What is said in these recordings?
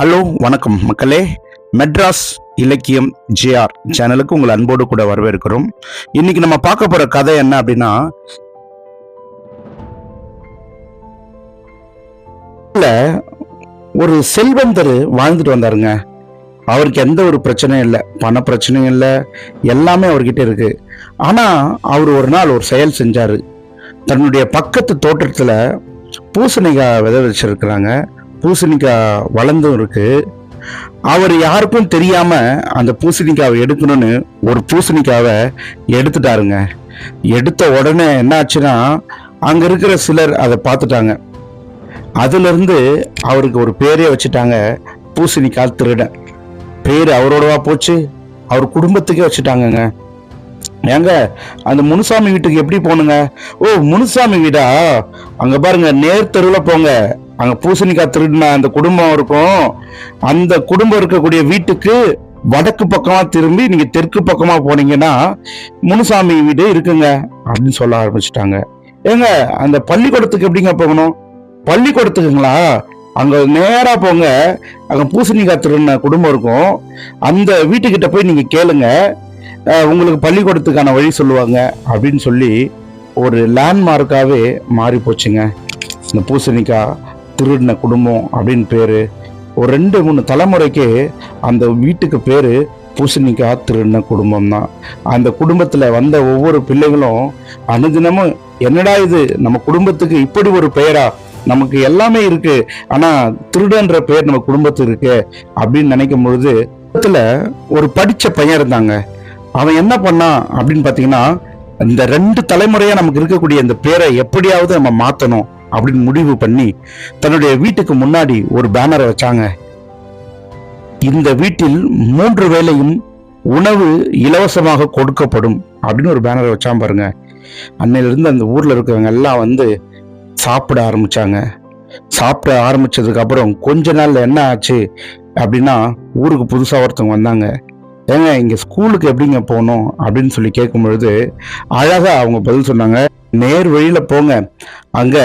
Hello வணக்கம் மக்களே. மெட்ராஸ் இலக்கியம் ஜேஆர் சேனலுக்கு உங்கள் அன்போடு கூட வரவேற்கிறோம். இன்னைக்கு நம்ம பார்க்க போற கதை என்ன அப்படின்னா ஒரு செல்வந்தர் வாழ்ந்துட்டு வந்தாருங்க. அவருக்கு எந்த ஒரு பிரச்சனையும் இல்லை. பண பிரச்சனையும் இல்லை. எல்லாமே அவர்கிட்ட இருக்கு. ஆனா அவர் ஒரு நாள் ஒரு செயல் செஞ்சாரு. தன்னுடைய பக்கத்து தோட்டத்தில் பூசணிக்காய் வித வச்சிருக்கிறாங்க. பூசணிக்காய் வளர்ந்தும் இருக்கு. அவர் யாருக்கும் தெரியாம அந்த பூசணிக்காவை எடுக்கணும்னு ஒரு பூசணிக்காவை எடுத்துட்டாருங்க. எடுத்த உடனே என்ன ஆச்சுன்னா அங்க இருக்கிற சிலர் அதை பார்த்துட்டாங்க. அதுல இருந்து அவருக்கு ஒரு பேரே வச்சுட்டாங்க பூசணிக்காய் திருடன் பேர் அவரோடவா போச்சு? அவர் குடும்பத்துக்கே வச்சுட்டாங்கங்க. ஏங்க அந்த முனுசாமி வீட்டுக்கு எப்படி போகணுங்க ஓ முனுசாமி வீடா? அங்க பாருங்க நேர் தெருவில் போங்க. அங்க பூசணிக்காய் திருடின அந்த குடும்பம் இருக்கும். அந்த குடும்பம் இருக்கக்கூடிய வீட்டுக்கு வடக்கு பக்கமா திரும்பி நீங்க தெற்கு பக்கமா போனீங்கன்னா முனுசாமி வீடு இருக்குங்க அப்படின்னு சொல்ல ஆரம்பிச்சிட்டாங்க. ஏங்க அந்த பள்ளிக்கூடத்துக்கு எப்படிங்க போகணும்? பள்ளிக்கூடத்துக்குங்களா? அங்க நேரா போங்க அங்க பூசணிக்காய் திருடின குடும்பம் இருக்கும். அந்த வீட்டுக்கிட்ட போய் நீங்க கேளுங்க உங்களுக்கு பள்ளிக்கூடத்துக்கான வழி சொல்லுவாங்க அப்படின்னு சொல்லி ஒரு லேண்ட்மார்க்காவே மாறி போச்சுங்க இந்த பூசணிக்காய் திருடின குடும்பம் அப்படின்னு பேர். ஒரு ரெண்டு மூணு தலைமுறைக்கு அந்த வீட்டுக்கு பேர் பூசணிக்காய் திருடின குடும்பம் தான் அந்த குடும்பத்தில் வந்த ஒவ்வொரு பிள்ளைகளும் அனுதினமும் என்னடா இது நம்ம குடும்பத்துக்கு இப்படி ஒரு பெயரா? நமக்கு எல்லாமே இருக்கு. ஆனா திருடன்ற பெயர் நம்ம குடும்பத்துக்கு இருக்கு அப்படின்னு நினைக்கும் பொழுது குடும்பத்துல ஒரு படிச்ச பையன் இருந்தாங்க. அவன் என்ன பண்ணான் அப்படின்னு பாத்தீங்கன்னா இந்த ரெண்டு தலைமுறையா நமக்கு இருக்கக்கூடிய இந்த பேரை எப்படியாவது நம்ம மாத்தணும். அப்படின்னு முடிவு பண்ணி தன்னுடைய வீட்டுக்கு முன்னாடி ஒரு பேனரை வச்சாங்க. இந்த வீட்டில் மூன்று வேளையும் உணவு இலவசமாக கொடுக்கப்படும் அப்படின்னு ஒரு பேனரை வச்சா பாருங்க. அன்னையிலிருந்து அந்த ஊர்ல இருக்கிறவங்க எல்லாம் வந்து சாப்பிட ஆரம்பிச்சாங்க. சாப்பிட ஆரம்பிச்சதுக்கு அப்புறம் கொஞ்ச நாள்ல என்ன ஆச்சு அப்படின்னா ஊருக்கு புதுசாக ஒருத்தவங்க வந்தாங்க. ஏங்க இங்க ஸ்கூலுக்கு எப்படிங்க போகணும் அப்படின்னு சொல்லி கேட்கும் பொழுது அழகா அவங்க பதில் சொன்னாங்க. நேர் வழியில போங்க. அங்க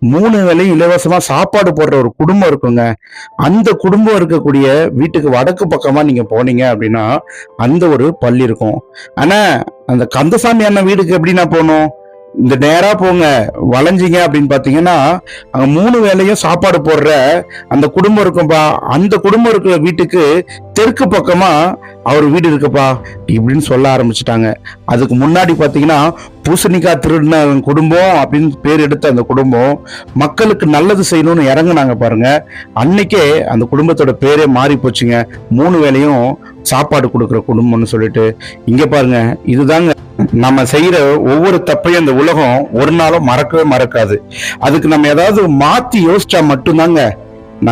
மூணு வேலையும் இலவசமா சாப்பாடு போடுற ஒரு குடும்பம் இருக்குங்க. அந்த குடும்பம் இருக்கக்கூடிய வீட்டுக்கு வடக்கு பக்கமா நீங்க போனீங்க அப்படின்னா அந்த ஒரு பள்ளி இருக்கும். ஆனா அந்த கந்தசாமி அண்ணன் வீடுக்கு எப்படின்னா போகணும்? இந்த நேரா போங்க. வளைஞ்சிங்க அப்படின்னு பாத்தீங்கன்னா அங்க மூணு வேளையும் சாப்பாடு போடுற அந்த குடும்பம் இருக்கும்பா. அந்த குடும்பம் இருக்கிற வீட்டுக்கு தெற்கு பக்கமா அவர் வீடு இருக்குப்பா இப்படின்னு சொல்ல ஆரம்பிச்சிட்டாங்க. அதுக்கு முன்னாடி பார்த்தீங்கன்னா பூசணிக்காய் திருடின குடும்பம் அப்படின்னு பேர் எடுத்த அந்த குடும்பம் மக்களுக்கு நல்லது செய்யணும்னு இறங்குனாங்க பாருங்க. அன்னைக்கே அந்த குடும்பத்தோட பேரே மாறி போச்சுங்க. மூணு வேளையும் சாப்பாடு கொடுக்குற குடும்பம்னு சொல்லிட்டு இங்க பாருங்க இதுதாங்க. நம்ம செய்யற ஒவ்வொரு தப்பையும் இந்த உலகம் ஒரு நாளும் மறக்கவே மறக்காது. அதுக்கு நம்ம ஏதாவது மாத்தி யோசிச்சா மட்டும்தாங்க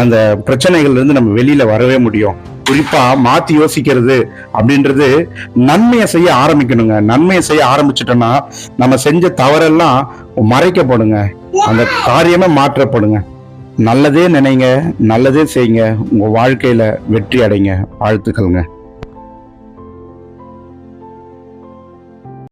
அந்த பிரச்சனைகள்ல இருந்து நம்ம வெளியில வரவே முடியும். குறிப்பா மாத்தி யோசிக்கிறது அப்படின்றது நன்மையை செய்ய ஆரம்பிக்கணுங்க. நன்மையை செய்ய ஆரம்பிச்சிட்டோம்னா நம்ம செஞ்ச தவறெல்லாம் மறைக்கப்படுங்க அந்த காரியமே மாற்றப்படுங்க. நல்லதே நினைங்க நல்லதே செய்யுங்க. உங்க வாழ்க்கையில வெற்றி அடைங்க. வாழ்த்துக்கள்ங்க.